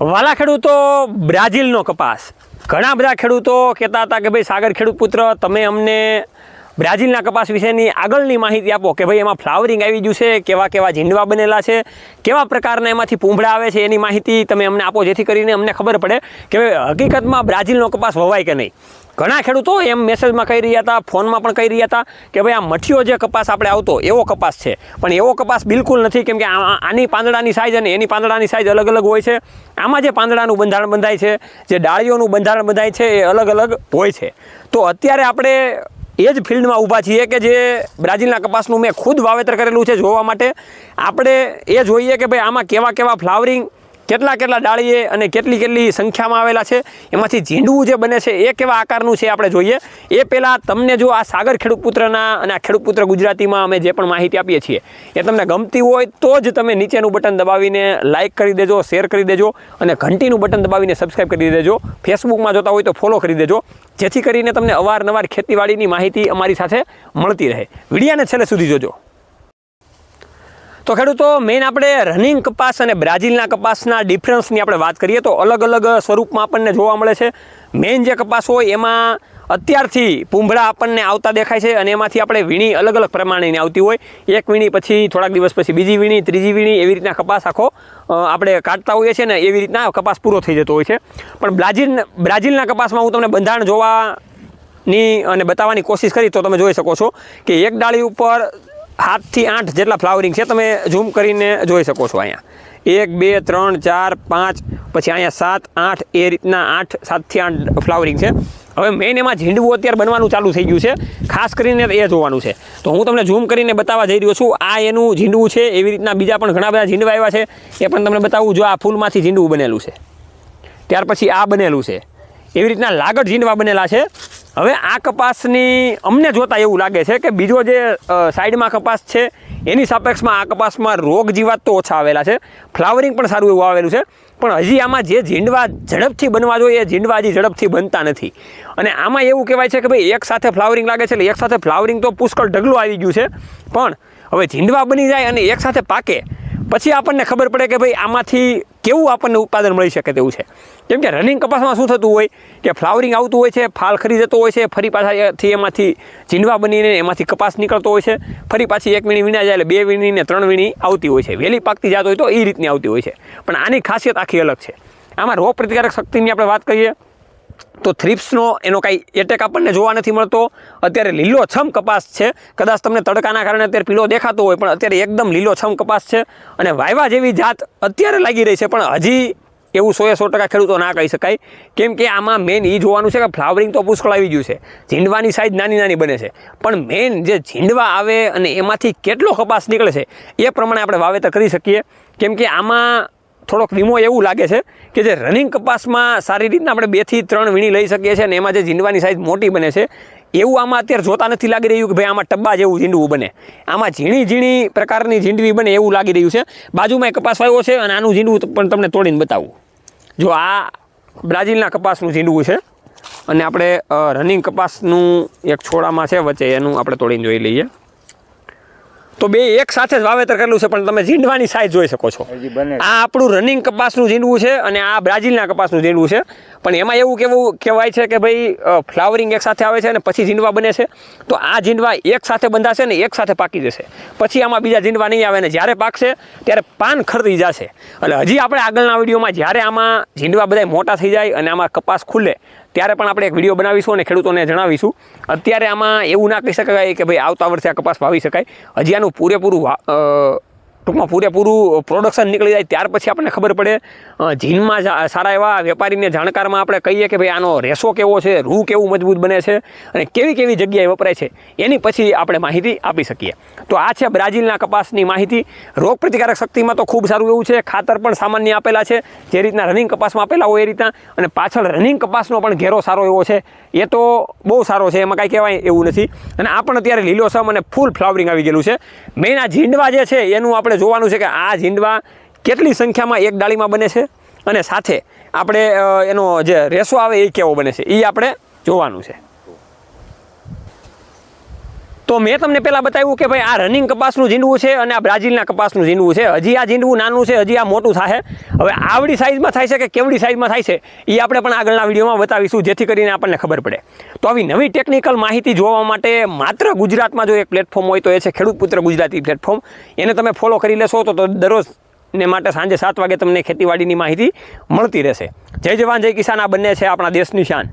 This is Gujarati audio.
વાલા ખેડૂતો બ્રાઝિલનો કપાસ. ઘણા બધા ખેડૂતો કહેતા હતા કે ભાઈ સાગર ખેડૂત પુત્ર, તમે અમને બ્રાઝિલના કપાસ વિશેની આગળની માહિતી આપો કે ભાઈ એમાં ફ્લાવરિંગ આવી ગયું છે, કેવા કેવા ઝીંડવા બનેલા છે, કેવા પ્રકારના એમાંથી પૂંભળા આવે છે એની માહિતી તમે અમને આપો, જેથી કરીને અમને ખબર પડે કે હકીકતમાં બ્રાઝિલનો કપાસ વવાય કે નહીં. ઘણા ખેડૂતો એમ મેસેજમાં કહી રહ્યા હતા, ફોનમાં પણ કહી રહ્યા હતા કે ભાઈ આ મઠીઓ જે કપાસ આપણે આવતો, એવો કપાસ છે. પણ એવો કપાસ બિલકુલ નથી, કેમ કે આની પાંદડાની સાઇઝ અને એની પાંદડાની સાઇઝ અલગ અલગ હોય છે. આમાં જે પાંદડાનું બંધારણ બંધાય છે, જે ડાળીઓનું બંધારણ બંધાય છે, એ અલગ અલગ હોય છે. તો અત્યારે આપણે એ જ ફિલ્ડમાં ઊભા છીએ કે જે બ્રાઝિલના કપાસનું મેં ખુદ વાવેતર કરેલું છે જોવા માટે. આપણે એ જોઈએ કે ભાઈ આમાં કેવા કેવા ફ્લાવરિંગ કેટલા કેટલા ડાળીએ અને કેટલી કેટલી સંખ્યામાં આવેલા છે? એમાંથી ઝીંડવું જે બને છે, એ કેવા આકારનું છે આપણે જોઈએ. એ પહેલાં તમને જો આ સાગર ખેડૂત પુત્રના અને આ ખેડૂત પુત્ર ગુજરાતીમાં અમે જે પણ માહિતી આપીએ છીએ, એ તમને ગમતી હોય તો જ તમે નીચેનું બટન દબાવીને લાઇક કરી દેજો શેર કરી દેજો અને ઘંટીનું બટન દબાવીને સબસ્ક્રાઈબ કરી દેજો. ફેસબુકમાં જોતા હોય તો ફોલો કરી દેજો. જેથી કરીને તમને અવારનવાર ખેતીવાડીની માહિતી અમારી સાથે મળતી રહે. વિડીયાને છેલ્લે સુધી જોજો. તો ખેડૂતો મેઇન આપણે રનિંગ કપાસ અને બ્રાઝિલના કપાસના ડિફરન્સની આપણે વાત કરીએ તો અલગ અલગ સ્વરૂપમાં આપણને જોવા મળે છે. મેઇન જે કપાસ હોય એમાં અત્યારથી પૂંભળા આપણને આવતા દેખાય છે અને એમાંથી આપણે વીણી અલગ અલગ પ્રમાણેની આવતી હોય. એક વીણી પછી થોડાક દિવસ પછી બીજી વીણી, ત્રીજી વીણી એવી રીતના કપાસ આખો આપણે કાઢતા હોઈએ છીએ ને એવી રીતના કપાસ પૂરો થઈ જતો હોય છે. પણ બ્રાઝિલ, બ્રાઝિલના કપાસમાં હું તમને બંધારણ જોવા ની અને બતાવવાની કોશિશ કરી તો તમે જોઈ શકો છો કે એક ડાળી ઉપર સાતથી આઠ જેટલા ફ્લાવરિંગ છે, તમે ઝૂમ કરીને જોઈ શકો છો અહીંયા. એક, બે, ત્રણ, ચાર, પાંચ, પછી અહીંયા સાત, આઠ, એ રીતના આઠ, સાતથી આઠ ફ્લાવરિંગ છે. હવે મેઇન એમાં ઝીંડવું અત્યારે બનવાનું ચાલુ થઈ ગયું છે, ખાસ કરીને એ જોવાનું છે. તો હું તમને ઝૂમ કરીને બતાવવા જઈ રહ્યો છું, આ એનું ઝીંડવું છે, એવી રીતના બીજા પણ ઘણા બધા ઝીંડવા આવ્યા છે, એ પણ તમને બતાવું જો આ ફૂલમાંથી ઝીંડવું બનેલું છે. ત્યાર પછી આ બનેલું છે. એવી રીતના લાગડ ઝીંડવા બનેલા છે. હવે આ કપાસની અમને જોતા એવું લાગે છે કે બીજો જે સાઈડમાં કપાસ છે, એની સાપેક્ષમાં આ કપાસમાં રોગ જીવાત તો ઓછા આવેલા છે. ફ્લાવરિંગ પણ સારું એવું આવેલું છે. પણ હજી આમાં જે ઝીંડવા ઝડપથી બનવા જોઈએ એ ઝીંડવા હજી ઝડપથી બનતા નથી. અને આમાં એવું કહેવાય છે કે ભાઈ એક સાથે ફ્લાવરિંગ લાગે છે એટલે એક સાથે ફ્લાવરિંગ તો પુષ્કળ ઢગલું આવી ગયું છે. પણ હવે ઝીંડવા બની જાય અને એક સાથે પાકે પછી આપણને ખબર પડે કે ભાઈ આમાંથી કેવું આપણને ઉત્પાદન મળી શકે તેવું છે. કેમ કે રનિંગ કપાસમાં શું થતું હોય કે ફ્લાવરિંગ આવતું હોય છે, ફાલ ખરી જતો હોય છે, ફરી પાછાથી એમાંથી ઝીંડવા બનીને એમાંથી કપાસ નીકળતો હોય છે, ફરી પાછી એક વીણી વીણા જાય એટલે બે વીણી ને ત્રણ વીણી આવતી હોય છે. વહેલી પાકતી જાત હોય તો એ રીતની આવતી હોય છે. પણ આની ખાસિયત આખી અલગ છે. આમાં રોગ પ્રતિકારક શક્તિની આપણે વાત કરીએ તો થ્રિપ્સનો એનો કાંઈ એટેક આપણને જોવા નથી મળતો. અત્યારે લીલોછમ કપાસ છે. કદાચ તમને તડકાના કારણે અત્યારે પીળો દેખાતો હોય, પણ અત્યારે એકદમ લીલોછમ કપાસ છે. અને વાયવા જેવી જાત અત્યારે લાગી રહી છે, પણ હજી એવું સોએ સો ટકા ખેડૂતો ના કહી શકાય. કેમ કે આમાં મેઇન એ જોવાનું છે કે ફ્લાવરિંગ તો પુષ્કળ આવી ગયું છે. ઝીંડવાની સાઈઝ નાની નાની બને છે. પણ મેઇન જે ઝીંડવા આવે અને એમાંથી કેટલો કપાસ નીકળે છે, એ પ્રમાણે આપણે વાવેતર કરી શકીએ. કેમ કે આમાં થોડોક વીમો એવું લાગે છે કે જે રનિંગ કપાસમાં સારી રીતના આપણે બેથી ત્રણ વીણી લઈ શકીએ છીએ અને એમાં જે ઝીંડવાની સાઈઝ મોટી બને છે, એવું આમાં અત્યારે જોતા નથી લાગી રહ્યું કે ભાઈ આમાં ટબ્બા જેવું ઝીંડવું બને. આમાં ઝીણી ઝીણી પ્રકારની ઝીંડવી બને એવું લાગી રહ્યું છે. બાજુમાં કપાસ વાવ્યો છે અને આનું ઝીંડવું પણ તમને તોડીને બતાવું. જો આ બ્રાઝિલના કપાસનું ઝીંડવું છે અને આપણે રનિંગ કપાસનું એક છોડામાં છે વચ્ચે, એનું આપણે તોડીને જોઈ લઈએ. તો બે એક સાથે જ વાવેતર કરેલું છે પણ તમે ઝીંડવાની સાઈઝ જોઈ શકો છો. આ આપણું રનિંગ કપાસનું ઝીંડવું છે અને આ બ્રાઝિલના કપાસનું ઝીંડવું છે. પણ એમાં એવું કેવું કહેવાય છે કે ભાઈ ફ્લાવરિંગ એક સાથે આવે છે અને પછી ઝીંડવા બને છે. તો આ ઝીંડવા એક સાથે બંધાશે ને એક સાથે પાકી જશે. પછી આમાં બીજા ઝીંડવા નહીં આવે ને જ્યારે પાકશે ત્યારે પાન ખરતી જશે. એટલે હજી આપણે આગળના વિડીયોમાં જ્યારે આમાં ઝીંડવા બધા મોટા થઈ જાય અને આમાં કપાસ ખુલે ત્યારે પણ આપણે એક વીડિયો બનાવીશું અને ખેડૂતોને જણાવીશું. અત્યારે આમાં એવું ના કહી શકાય કે ભાઈ આવતા વર્ષે આ કપાસ વાવી શકાય. હજી આનું પૂરેપૂરું ટૂંકમાં પૂરેપૂરું પ્રોડક્શન નીકળી જાય ત્યાર પછી આપણને ખબર પડે જીનમાં સારા એવા વેપારીને જાણકારમાં આપણે કહીએ કે ભાઈ આનો રેસો કેવો છે, રૂ કેવું મજબૂત બને છે અને કેવી કેવી જગ્યાએ વપરાય છે, એની પછી આપણે માહિતી આપી શકીએ. તો આ છે બ્રાઝિલના કપાસની માહિતી. રોગ પ્રતિકારક શક્તિમાં તો ખૂબ સારું એવું છે, ખાતર પણ સામાન્ય આપેલા છે, જે રીતના રનિંગ કપાસમાં આપેલા હોય એ રીતના અને પાછળ રનિંગ કપાસનો પણ ઘેરો સારો એવો છે, એ તો બહુ સારો છે, એમાં કાંઈ કહેવાય એવું નથી. અને આ પણ અત્યારે લીલોસમ અને ફૂલ ફ્લાવરિંગ આવી ગયેલું છે. મેઇન આ ઝીંડવા જે છે એનું આપણે જોવાનું છે કે આ ઝીંડવા કેટલી સંખ્યામાં એક ડાળીમાં બને છે અને સાથે આપણે એનો જે રેસો આવે એ કેવો બને છે એ આપણે જોવાનું છે. તો મેં તમને પહેલાં બતાવ્યું કે ભાઈ આ રનિંગ કપાસનું ઝીંડવું છે અને આ બ્રાઝિલના કપાસનું ઝીંડવું છે. હજી આ ઝીંડવું નાનું છે, હજી આ મોટું થાય હવે આવડી સાઇઝમાં થાય છે કે કેવડી સાઇઝમાં થાય છે એ આપણે પણ આગળના વિડીયોમાં બતાવીશું, જેથી કરીને આપણને ખબર પડે. તો આવી નવી ટેકનિકલ માહિતી જોવા માટે માત્ર ગુજરાતમાં જો એક પ્લેટફોર્મ હોય તો એ છે ખેડૂત પુત્ર ગુજરાતી પ્લેટફોર્મ એને તમે ફોલો કરી લેશો તો તો દરરોજ ને માટે સાંજે સાત વાગે તમને ખેતીવાડીની માહિતી મળતી રહેશે. જય જવાન, જય કિસાન, આ બંને છે આપણા દેશની શાન.